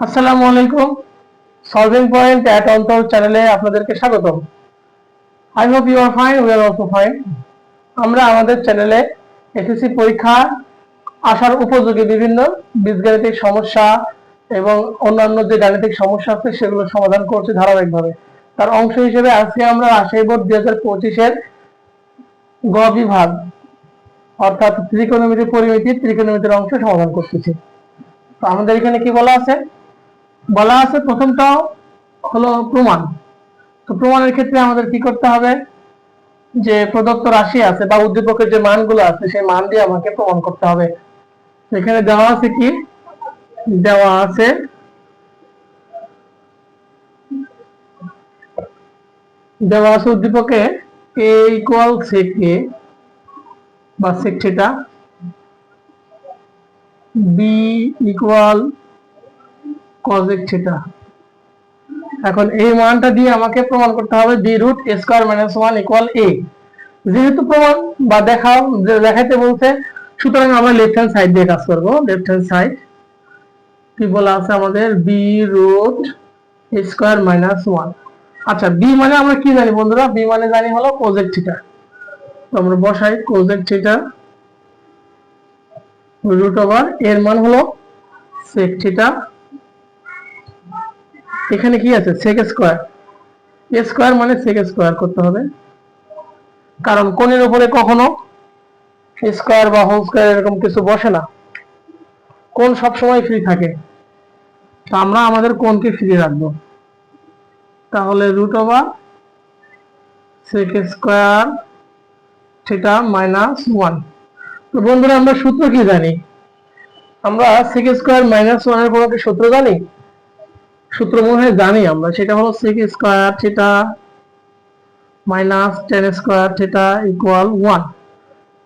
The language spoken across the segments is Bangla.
আসসালামু আলাইকুম। সলভিং পয়েন্ট অ্যাট অন্তর চ্যানেলে আপনাদেরকে স্বাগতম। I hope you are fine we are also fine আমরা আমাদের চ্যানেলে এসএসসি পরীক্ষা আসার উপযোগী বিভিন্ন বীজগাণিতিক সমস্যা এবং অন্যান্য যে গাণিতিক সমস্যা আছে সেগুলো সমাধান করছি ধারাবাহিকভাবে। তার অংশ হিসেবে আজকে আমরা রাজশাহী বোর্ড দুই হাজার পঁচিশের গ বিভাগ, অর্থাৎ ত্রিকোণমিতি পরিমিতি ত্রিকোণমিতির অংশ সমাধান করতেছি। তো আমাদের এখানে কি বলা আছে? বলা আছে প্রথমটা হলো প্রমাণ। তো প্রমাণের ক্ষেত্রে আমাদের কি করতে হবে? যে প্রদত্ত রাশি আছে বা উদ্দীপকের যে মানগুলো আছে, সেই মান দিয়ে আমাকে প্রমাণ করতে হবে। এখানে দেওয়া আছে কি? দেওয়া আছে দেওয়া আছে উদ্দীপকে এ ইকুয়াল সেক বা sec theta b equal cosec theta এখন এই মানটা দিয়ে আমাকে প্রমাণ করতে হবে b root square minus one equal a যেহেতু প্রমাণ বা দেখা দেখাইতে বলছে, সুতরাং আমরা লেফট হ্যান্ড সাইড দিয়ে কাজ করব। লেফট হ্যান্ড সাইড কি বলা আছে আমাদের? B root square minus one আচ্ছা বি মানে আমরা কি জানি বন্ধুরা? বি মানে জানি হলো কোজেক থিটা আমরা বসাই কোজেক থিটা রুট ওভার এর মান হলো সেক থিটা এখানে কি আছে? সেক স্কোয়ার এ স্কোয়ার মানে সেক স্কোয়ার করতে হবে। কারণ কোণের উপরে কখনো স্কোয়ার বা হোল স্কোয়ার এরকম কিছু বসে না। কোণ সবসময় ফ্রি থাকে। তো আমরা আমাদের কোনকে ফ্রি রাখব। তাহলে রুট ওভার সেক স্কোয়ার সেটা মাইনাস ওয়ান তো বন্ধুরা, আমরা সূত্র কি জানি? আমরা সেক স্কোয়ার মাইনাস ওয়ানের কোনো কি সূত্র জানি? সূত্র মনে হয় জানি আমরা। সেটা হলো sec square theta minus tan square theta equal one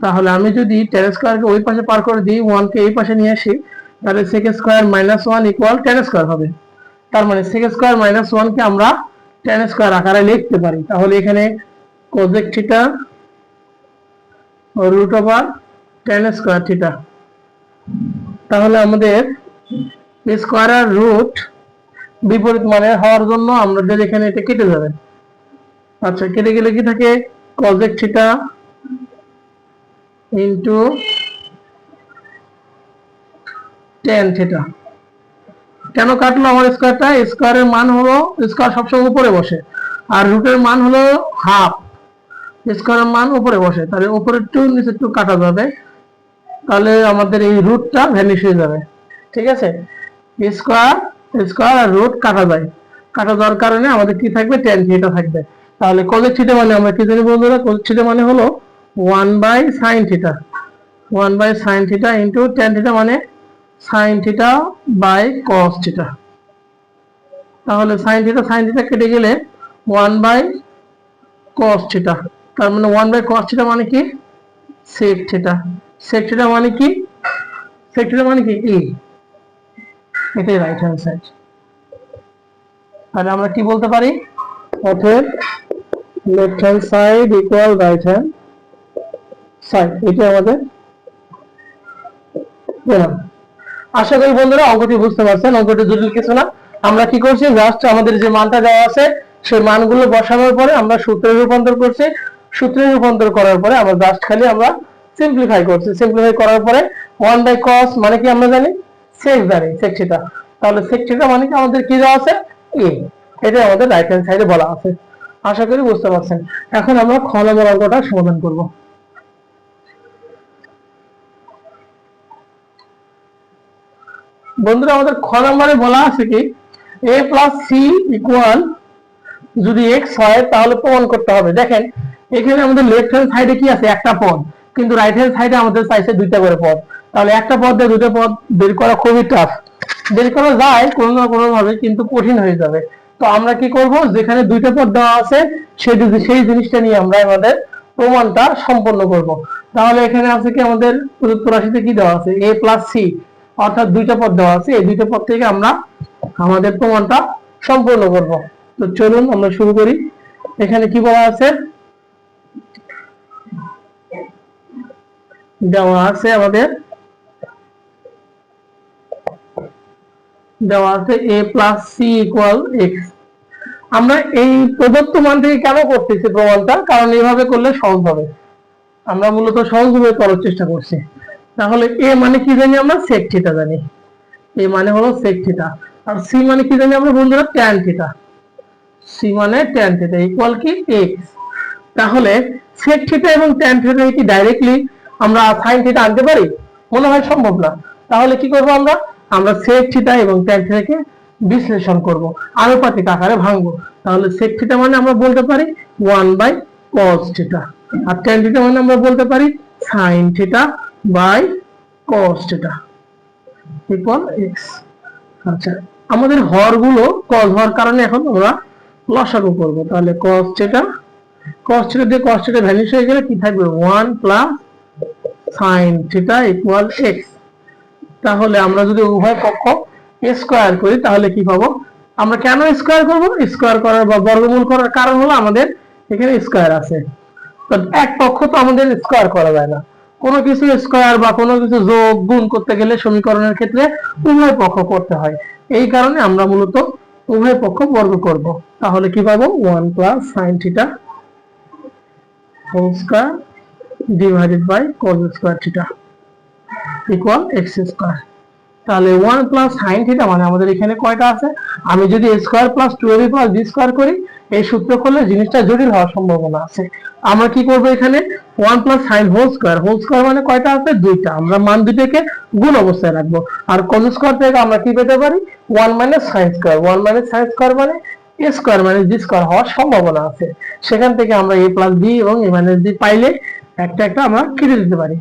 তাহলে আমি যদি টেন স্কোয়ারকে ওই পাশে পার করে দিই ওয়ানকে এই পাশে নিয়ে আসি, তাহলে sec square minus one equal tan square হবে। তার মানে সেক স্কোয়ার মাইনাস ওয়ানকে আমরা টেন স্কোয়ার আকারে লিখতে পারি। তাহলে এখানে cosec theta root over tan square theta তাহলে আমাদের স্কোয়ার আর রুট বিপরীত মানে হওয়ার জন্য আমাদের এখানে এটা কেটে যাবে আচ্ছা কেটে গেলে কি থাকে? Cosec theta into tan theta কেন কাটলো আমার স্কোয়ারটা স্কোয়ারের মান হলো স্কোয়ার সবসময় উপরে বসে। আর রুটের মান হলো হাফ স্কোয়ারের মান উপরে বসে। তাহলে উপরে একটু নিচে একটু কাটা যাবে। তাহলে আমাদের এই রুটটা ভ্যানিশ হয়ে যাবে। ঠিক আছে? স্কোয়ার স্কোয়ার আর রুট কাটা যায় কাটা যাওয়ার কারণে আমাদের কি থাকবে? টেন থিটা থাকবে। তাহলে কোজেক থিটা মানে আমরা কি জানি বন্ধুরা? কোজেক থিটা মানে হলো one by sine theta one by sine theta into tan theta মানে sine theta by cos theta তাহলে সাইন থিটা সাইন থিটা কেটে গেলে ওয়ান বাই কস থিটা তার মানে ওয়ান বাই কস থিটা মানে কি? সেক থিটা সেক থিটা মানে কি? সেক থিটা মানে কি? এ এটাই রাইট হ্যান্ড সাইড তাহলে আমরা কি বলতে পারি? অতএব left hand side equal right hand side এটা আমাদের প্রমাণ আশা করি বন্ধুরা অঙ্কটি বুঝতে পারছেন। অঙ্কটি জটিল কিছু না। আমরা কি করছি? জাস্ট আমাদের যে মানটা দেওয়া আছে, সেই মানগুলো বসানোর পরে আমরা সূত্রে রূপান্তর করছি। সূত্রে রূপান্তর করার পরে আমরা জাস্ট খালি আমরা সিম্পলিফাই করছি। সিম্পলিফাই করার পরে ওয়ান বাই কস মানে কি আমরা জানি? তাহলে মানে কি? আমাদের কি দেওয়া আছে? এ এটা আমাদের রাইট হ্যান্ড সাইডে বলা আছে। আশা করি বুঝতে পারছেন। এখন আমরা খ নম্বর অঙ্কটা সমাধান করব। বন্ধুরা, আমাদের খ নম্বরে বলা আছে কি? এ প্লাস সি ইকুয়াল যদি এক্স হয়, তাহলে প্রমাণ করতে হবে। দেখেন, এখানে আমাদের লেফট হ্যান্ড সাইডে কি আছে? একটা পদ। কিন্তু রাইট হ্যান্ড সাইডে আমাদের চাইছে দুইটা করে পদ। তাহলে একটা পদ দিয়ে দুটো পদ বের করা খুবই টাফ বের করা যায় কোনো না কোনো ভাবে কিন্তু কঠিন হয়ে যাবে। তো আমরা কি করব? যেখানে দুইটা পদ দেওয়া আছে সেই সেই জিনিসটা নিয়ে আমরা আমাদের প্রমাণটা সম্পন্ন করব। তাহলে এখানে আছে কি আমাদের প্রদত্ত রাশিতে কি দেওয়া আছে? এ প্লাস সি অর্থাৎ দুইটা পদ দেওয়া আছে, এই দুইটা পদ থেকে আমরা আমাদের প্রমাণটা সম্পূর্ণ করব। তো চলুন আমরা শুরু করি। এখানে কি বলা আছে? দেওয়া আছে আমাদের দেওয়া আছে a plus c equal x আমরা এই প্রদত্ত মান থেকে কেন করতেছি প্রমাণটা? কারণ এইভাবে করলে সহজ হবে। আমরা মূলত সহজভাবে করার চেষ্টা করছি। তাহলে এ মানে কি জানি আমরা? সেক থিটা জানি। এ মানে হলো সেক থিটা আর সি মানে কি জানি আমরা বন্ধুরা? ট্যান থিটা সি মানে ট্যান থিটা ইকুয়াল কি? এক্স তাহলে সেক থিটা এবং ট্যান থিটা কি ডাইরেক্টলি আমরা সাইন থিটা আনতে পারি? মনে হয় সম্ভব না। তাহলে কি করব আমরা? আমরা সেক থিটা এবং ট্যান থিটাকে বিশ্লেষণ করব। আনুপাতিক আকারে ভাঙবো। তাহলে সেক থিটা মানে আমরা বলতে পারি ওয়ান বাই কস থিটা আর ট্যান থিটা মানে আমরা বলতে পারি sine theta by cos theta equal x আচ্ছা আমাদের হরগুলো কস হওয়ার কারণে এখন আমরা লসাগু করব। তাহলে কস থিটা কস থিটা দিয়ে কস থিটা ভ্যানিশ হয়ে গেলে কি থাকবে? 1 plus sin theta equal x তাহলে আমরা যদি উভয় পক্ষ স্কয়ার করি, তাহলে কি পাবো? আমরা কেন স্কয়ার করব? স্কয়ার করার বা বর্গমূল করার কারণ হলো আমাদের এখানে স্কয়ার আছে। তো এক পক্ষ তো আমাদের স্কয়ার করা যায় না। কোনো কিছু স্কয়ার বা কোনো কিছু যোগ, গুণ করতে গেলে সমীকরণের ক্ষেত্রে উভয় পক্ষ করতে হয়। এই কারণে আমরা মূলত উভয় পক্ষ বর্গ করব। তাহলে কি পাবো? One plus sine theta whole square divided by cos square theta equal x square তাহলে 1 প্লাস sin থিটা মানে আমাদের এখানে কয়টা আছে? আমি যদি square plus 2ab plus b square করি, এই সূত্র করলে জিনিসটা জটিল হওয়ার সম্ভাবনা আছে। আমরা কি করব এখানে? 1 plus sin whole square whole square মানে কয়টা আছে? দুইটা। আমরা মান দুইটাকে গুণ অবস্থায় রাখব। আর cos স্কয়ার থেকে আমরা কি পেতে পারি? 1 minus sin square 1 minus sin square মানে a স্কয়ার মানে b স্কয়ার হওয়ার সম্ভাবনা আছে। সেখান থেকে আমরা a প্লাস b এবং a মাইনাস b পাইলে একটা একটা আমরা কেটে দিতে পারি।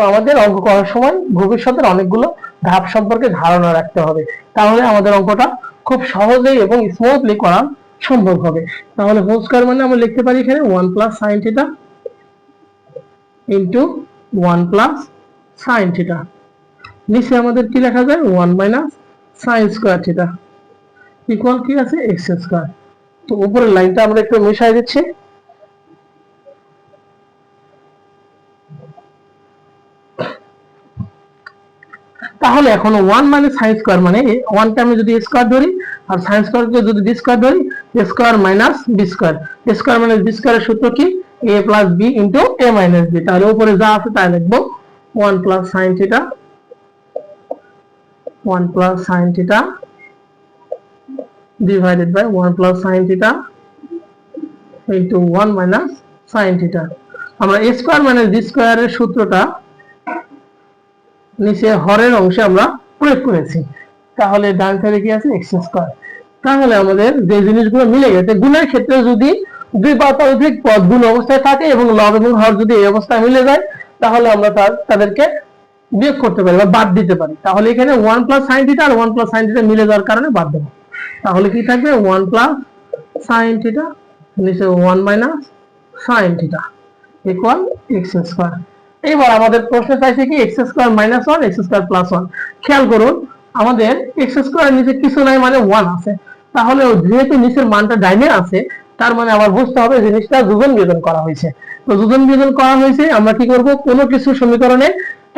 তো আমাদের অঙ্ক করার সময় ভবিষ্যতের অনেকগুলো ধাপ সম্পর্কে ধারণা রাখতে হবে। তাহলে আমাদের অঙ্কটা খুব সহজেই এবং স্মুথলি করা সম্ভব হবে। তাহলে হোল স্কয়ার মানে আমরা লিখতে পারি এখানে 1 plus sin theta into 1 plus sin theta নিচে আমাদের কি লেখা যায়? One minus sin square theta equal কি আছে? x স্কোয়ার তো উপরের লাইনটা আমরা একটু মিশাই দিচ্ছি। তাহলে এখন ওয়ান মানে সাইন স্কোয়ার মানে ওয়ানকে আমি যদি স্কোয়ার ধরি, আর সাইন স্কোয়ারকে যদি বি স্কোয়ার ধরি square minus b square square minus b স্কোয়ারের সূত্র কি? A plus b into a minus b তাহলে উপরে যা আছে তাই লিখব। One plus sine theta one plus sine theta divided by one plus sine theta into one minus sine theta আমরা এ স্কোয়ার মাইনাস বি স্কোয়ারের সূত্রটা নিচে হরের অংশে আমরা প্রয়োগ করেছি। তাহলে ডান সাইডে কি আছে? এক্স স্কয়ার তাহলে আমাদের যে জিনিসগুলো মিলে গেছে, গুণের ক্ষেত্রে যদি দুই বা ততোধিক পদ গুণ অবস্থায় থাকে এবং লব এবং হর যদি এই অবস্থায় মিলে যায়, তাহলে আমরা তাদেরকে বিয়োগ করতে পারি বা বাদ দিতে পারি। তাহলে এখানে ওয়ান প্লাস সাইন থিটা আর ওয়ান প্লাস সাইন থিটা মিলে যাওয়ার কারণে বাদ দেবো। তাহলে কি থাকবে? ওয়ান প্লাস সাইন থিটা নিচে one minus sine theta equal x square এবার আমাদের প্রশ্ন চাইছে কি x square minus one x square plus one খেয়াল করুন, আমাদের এক্স স্কোয়ার নিচে কিছু নাই মানে ওয়ান আছে। তাহলে যেহেতু নিচের মানটা ডাইনে আছে, তার মানে আবার বুঝতে হবে জিনিসটা যোজন বিয়োজন করা হয়েছে। তো যোজন বিয়োজন করা হয়েছে, আমরা কি করব? কোনো কিছু সমীকরণে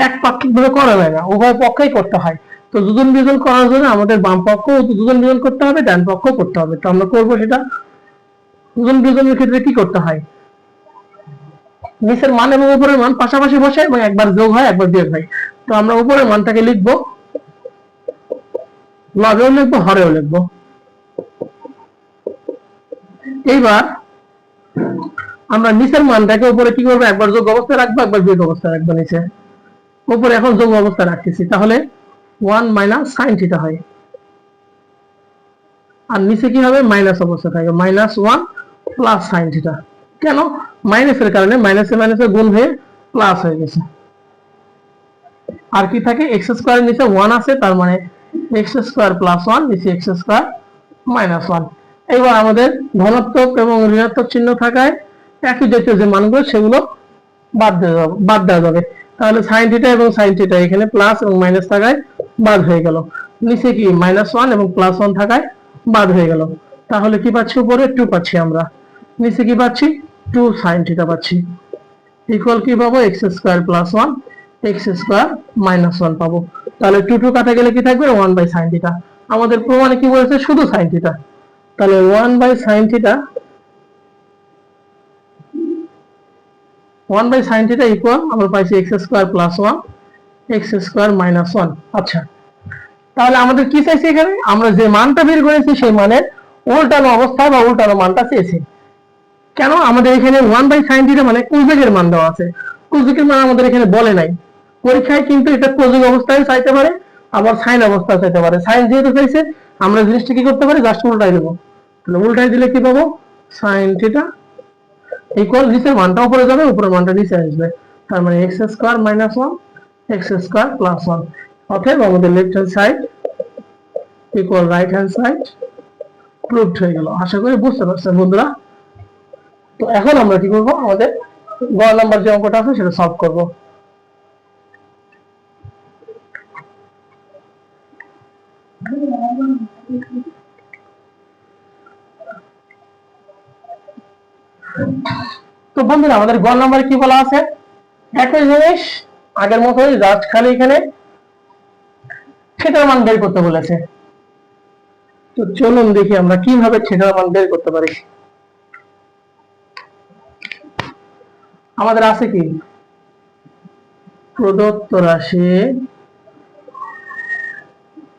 এক পাক্ষিক ভাবে করা যায় না, উভয় পক্ষেই করতে হয়। তো দুজন বিয়োজন করার জন্য আমাদের বাম পক্ষ দুজন বিয়োজন করতে হবে, ডান পক্ষ করতে হবে। তো আমরা করব সেটা। দুজন বিয়োজনের ক্ষেত্রে কি করতে হয়? নিচের মান এবং উপরের মান পাশাপাশি বসে এবং একবার যোগ হয়, একবার বিয়োগ হয়। তো আমরা উপরের মানটাকে লিখব। লবেও লিখব, হরেও লিখব। এইবার আমরা নিচের মানটাকে উপরে কি করব? একবার যোগ অবস্থায় রাখব, একবার বিয়োগ অবস্থায় রাখব নিচে। উপরে এখন যোগ অবস্থায় রাখতেছি। তাহলে ওয়ান মাইনাস সাইন থিটা হয়। আর নিচে কি হবে? মাইনাস অবস্থা থাকবে। Minus one plus sine theta কেন? মাইনাসের কারণে মাইনাসে মাইনাসে গুণ হয়ে প্লাস হয়ে গেছে। আর কি থাকে? এক্স স্কোয়ার নিচে ওয়ান আছে, তার মানে এক্স স্কোয়ার প্লাস ওয়ান নিচে এক্স স্কোয়ার মাইনাস ওয়ান এবার আমাদের ধনাত্মক এবং ঋণাত্মক চিহ্ন থাকায় একই জাতীয় যে মানগুলো, সেগুলো বাদ দেওয়া যাবে বাদ দেওয়া যাবে। তাহলে সাইন থিটা এবং সাইন থিটা এখানে প্লাস এবং মাইনাস থাকায় বাদ হয়ে গেল। নিচে কি? মাইনাস ওয়ান এবং প্লাস ওয়ান থাকায় বাদ হয়ে গেল। তাহলে কি পাচ্ছি উপরে? টু পাচ্ছি আমরা। নিচে কি পাচ্ছি? টু সাইন থিটা পাচ্ছি। ইকুয়াল কি পাবো? X square plus one x square minus one পাবো। তাহলে টু টু কাটা গেলে কি থাকবে? ওয়ান বাই সাইন থিটা আমাদের প্রমাণে কি বলেছে? শুধু সাইন থিটা তাহলে one by sine theta one by sine theta equal আমরা পাইছি x square plus one x square minus one আচ্ছা। তাহলে আমাদের কি চাইছে এখানে? আমরা যে মানটা বের করেছি সেই মানের উল্টানো অবস্থা বা উল্টানো মানটা চেয়েছি। কেন আমাদের এখানে ওয়ান বাই সাইন থিটা মানে কোজেকের মান দেওয়া আছে? কোজেকের মান আমাদের এখানে বলে নাই। পরীক্ষায় কিন্তু এটা কোজেক অবস্থায় চাইতে পারে, আবার সাইন অবস্থায় চাইতে পারে। সাইন যেহেতু চাইছে, আমরা জিনিসটা কি করতে পারি? জাস্ট উল্টাই দেবো। তাহলে উল্টাই দিলে কি পাবো? সাইন থিটা ইকুয়াল নিচের মানটা উপরে যাবে, উপরের মানটা নিচে আসবে। তার মানে x square minus one x square plus one অতএব আমাদের left hand side equal right hand side proved হয়ে গেল। আশা করি বুঝতে পারছেন বন্ধুরা। তো এখন আমরা কি করব? আমাদের গ নাম্বার যে অঙ্কটা আছে সেটা সলভ করব। তো বন্ধুরা, আমাদের গ নাম্বারে কি বলা আছে? একই জিনিস, আগের মতোই জাস্ট খালি এখানে। থিটার মান বের করতে বলেছে। তো চলুন দেখি আমরা কীভাবে থিটার মান বের করতে পারি। আমাদের আছে কি? প্রদত্ত রাশি।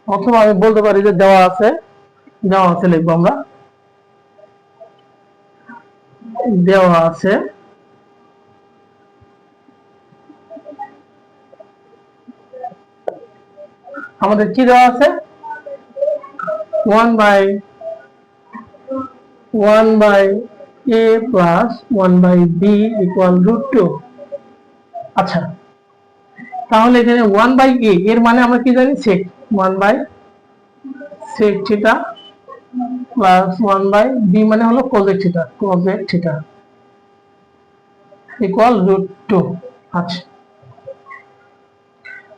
অথবা আমি বলতে পারি যে দেওয়া আছে। দেওয়া আছে লিখব আমরা। দেওয়া আছে। আমাদের কি দেওয়া আছে? One by one by a plus one by b equal root two আচ্ছা তাহলে এখানে ওয়ান বাই এ এর মানে আমরা কি জানি? Sec one by sec theta plus one by b মানে হলো cosec theta cosec theta equal root two আচ্ছা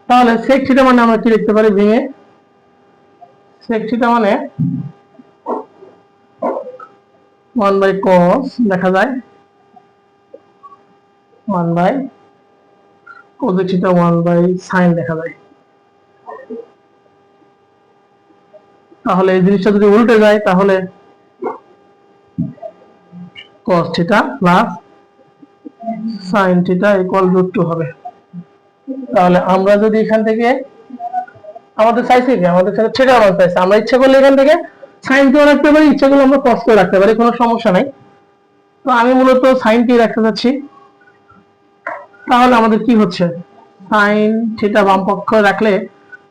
তাহলে সেক থিটা মানে আমরা কি লিখতে পারি ভেঙে? সেক থিটা মানে ওয়ান বাই কস দেখা যায়। One by cosec theta one by sine দেখা যায়। তাহলে এই জিনিসটা যদি উল্টে যায়, তাহলে cos theta plus sin theta equal root two হবে। তাহলে আমরা যদি এখান থেকে, আমাদের চাইছে কি? আমাদের সাথে থিটা মান চাইছে আমরা ইচ্ছা করলে এখান থেকে sin টিও রাখতে পারি, ইচ্ছা করলে আমরা cos টিও রাখতে পারি, কোনো সমস্যা নাই। তো আমি মূলত sin টি রাখতে চাচ্ছি। তাহলে আমাদের কি হচ্ছে? Sin থিটা বাম পক্ষ রাখলে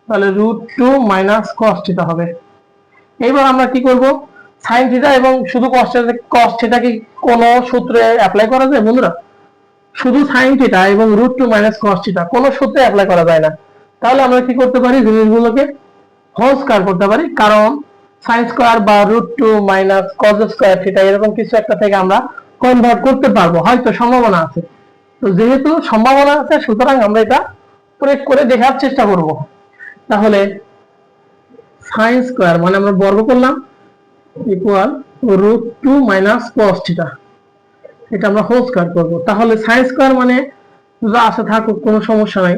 তাহলে root two minus cos theta হবে। এবার আমরা কি করব? সাইন থিটা এবং শুধু কস কস থিটা কি কোন সূত্রে অ্যাপ্লাই করা যায় বন্ধুরা? শুধু সাইন থিটা এবং root two minus cos theta কোন সূত্রে অ্যাপ্লাই করা যায় না। তাহলে আমরা কি করতে পারি? জিনিসগুলোকে হোল স্কয়ার করতে পারি, কারণ সাইন স্কোয়ার বা root two minus cos square theta এরকম কিছু একটা থেকে আমরা কনভার্ট করতে পারব। হয়তো সম্ভাবনা আছে। তো যেহেতু সম্ভাবনা আছে, সুতরাং আমরা এটা প্রয়োগ করে দেখার চেষ্টা করব। তাহলে সাইন স্কোয়ার মানে আমরা বর্গ করলাম equal root two minus cos theta এটা আমরা হোল স্কোয়ার করব। তাহলে সাইন স্কোয়ার মানে যা আছে থাকুক, কোনো সমস্যা নাই।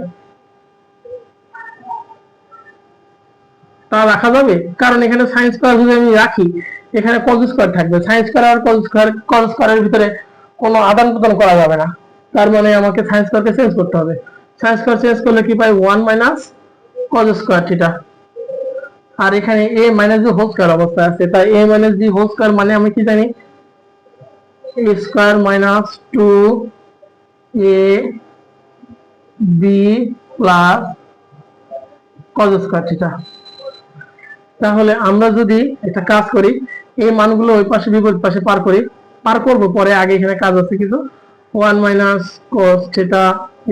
তা রাখা যাবে। কারণ এখানে সাইন স্কোয়ার যদি আমি রাখি, এখানে কজ স্কোয়ার থাকবে। সাইন স্কোয়ার আর কজ স্কোয়ার কজ স্কোয়ারের ভিতরে কোনো আদান প্রদান করা যাবে না। তার মানে আমাকে সাইন স্কোয়ারকে চেঞ্জ করতে হবে। সাইন স্কোয়ার চেঞ্জ করলে কি পাই? One minus cos square theta আর এখানে A minus B whole square অবস্থা আছে। তাই A minus B whole square মানে আমি কি জানি? A square minus two A B plus cos square theta তাহলে আমরা যদি একটা কাজ করি, এই মানগুলো ওই পাশে বিপরীত পাশে পার করি, পার করব, পরে আগে এখানে কাজ আছে কিছু one minus cos theta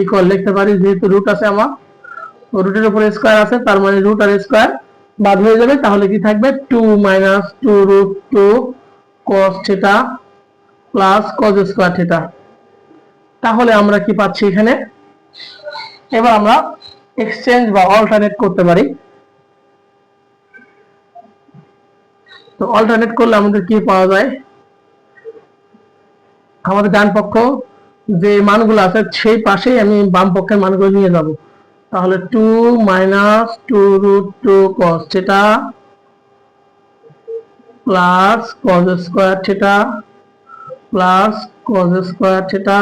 equal লিখতে পারি, যেহেতু রুট আছে আমার রুটের উপরে স্কোয়ার আছে, তার মানে রুট আর স্কোয়ার বাদ হয়ে যাবে, তাহলে কি থাকবে? Two minus two root two cos theta plus cos square theta তাহলে আমরা কি পাচ্ছি এখানে? এবার আমরা এক্সচেঞ্জ বা অল্টারনেট করতে পারি। তো অল্টারনেট করলে আমাদের কি পাওয়া যায়? আমাদের ডান পক্ষ যে মানগুলো আছে, সেই পাশেই আমি বাম পক্ষের মানগুলো নিয়ে যাব। তাহলে two minus two root two cos theta plus cos square theta plus cos square theta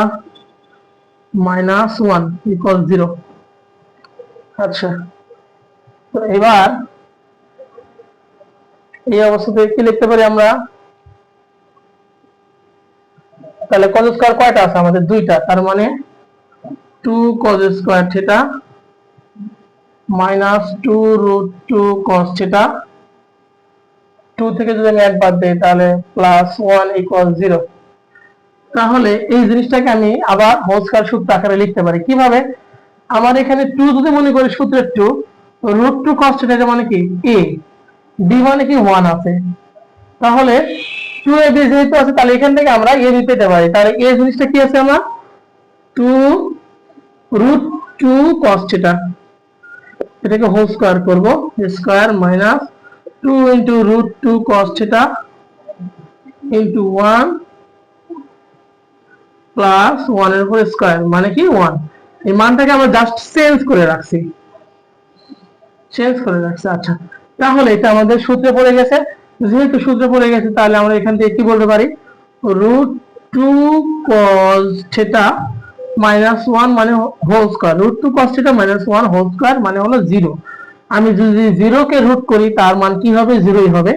minus one equal zero আচ্ছা তো এবার এই অবস্থাতে কি লিখতে পারি আমরা? তাহলে কজ স্কোয়ার কয়টা আছে? আমাদের দুইটা। তার মানে two cos square theta minus two root two cos theta two থেকে যদি আমি এক বাদ দিই, তাহলে প্লাস ওয়ান ইকুয়াল জিরো তাহলে এই জিনিসটাকে আমি আবার হোল স্কয়ার সূত্র আকারে লিখতে পারি। কীভাবে? আমার এখানে টু যদি মনে করি সূত্রের two root two cos theta মানে কি? এ বি মানে কি ওয়ান আছে? তাহলে টু এ বি যেহেতু আছে, তাহলে এখান থেকে আমরা এ বি পেতে পারি। তাহলে এ জিনিসটা কি আছে আমার? Two root two cos theta এটাকে হোল স্কয়ার করব। Square minus two into root two cos theta into one plus ওয়ানের উপর স্কয়ার মানে কি ওয়ান এই মানটাকে আমরা জাস্ট চেঞ্জ করে রাখছি। চেঞ্জ করে রাখছি আচ্ছা। তাহলে এটা আমাদের সূত্রে পড়ে গেছে। যেহেতু সূত্রে পড়ে গেছে, তাহলে আমরা এখান থেকে কি বলতে পারি? Root two cos theta minus one মানে whole square root two cos theta minus one whole square মানে হলো জিরো আমি যদি জিরো কে রুট করি, তার মান কি হবে? জিরোই হবে।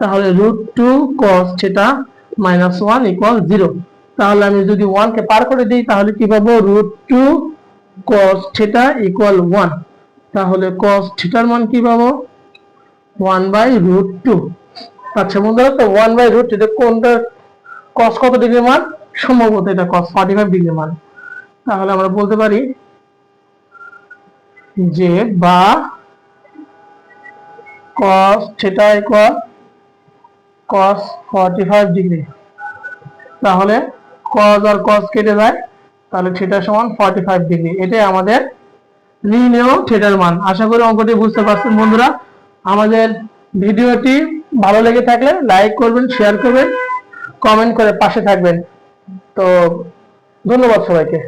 তাহলে root two cos theta minus one equal zero তাহলে আমি যদি ওয়ান কে পার করে দিই, তাহলে কি পাবো? Root two cos theta equal one তাহলে কস থিটার মান কি পাবো? ওয়ান বাই রুট টু আচ্ছা বন্ধুরা, তো ওয়ান বাই রুট এটা কোনটা? কস কত ডিগ্রি মান? সম্ভবত এটা কস ফর্টি ফাইভ ডিগ্রি মান। তাহলে আমরা বলতে পারি যে বা cos theta equal cos 45 degree. তাহলে cos আর cos কেটে যায়, তাহলে থিটা সমান 45 ডিগ্রি। এটাই আমাদের নির্ণেয় থিটার মান। আশা করি অঙ্কটি বুঝতে পারছেন, বন্ধুরা। আমাদের ভিডিওটি ভালো লেগে থাকলে লাইক করবেন শেয়ার করবেন কমেন্ট করে পাশে থাকবেন। তো ধন্যবাদ সবাইকে।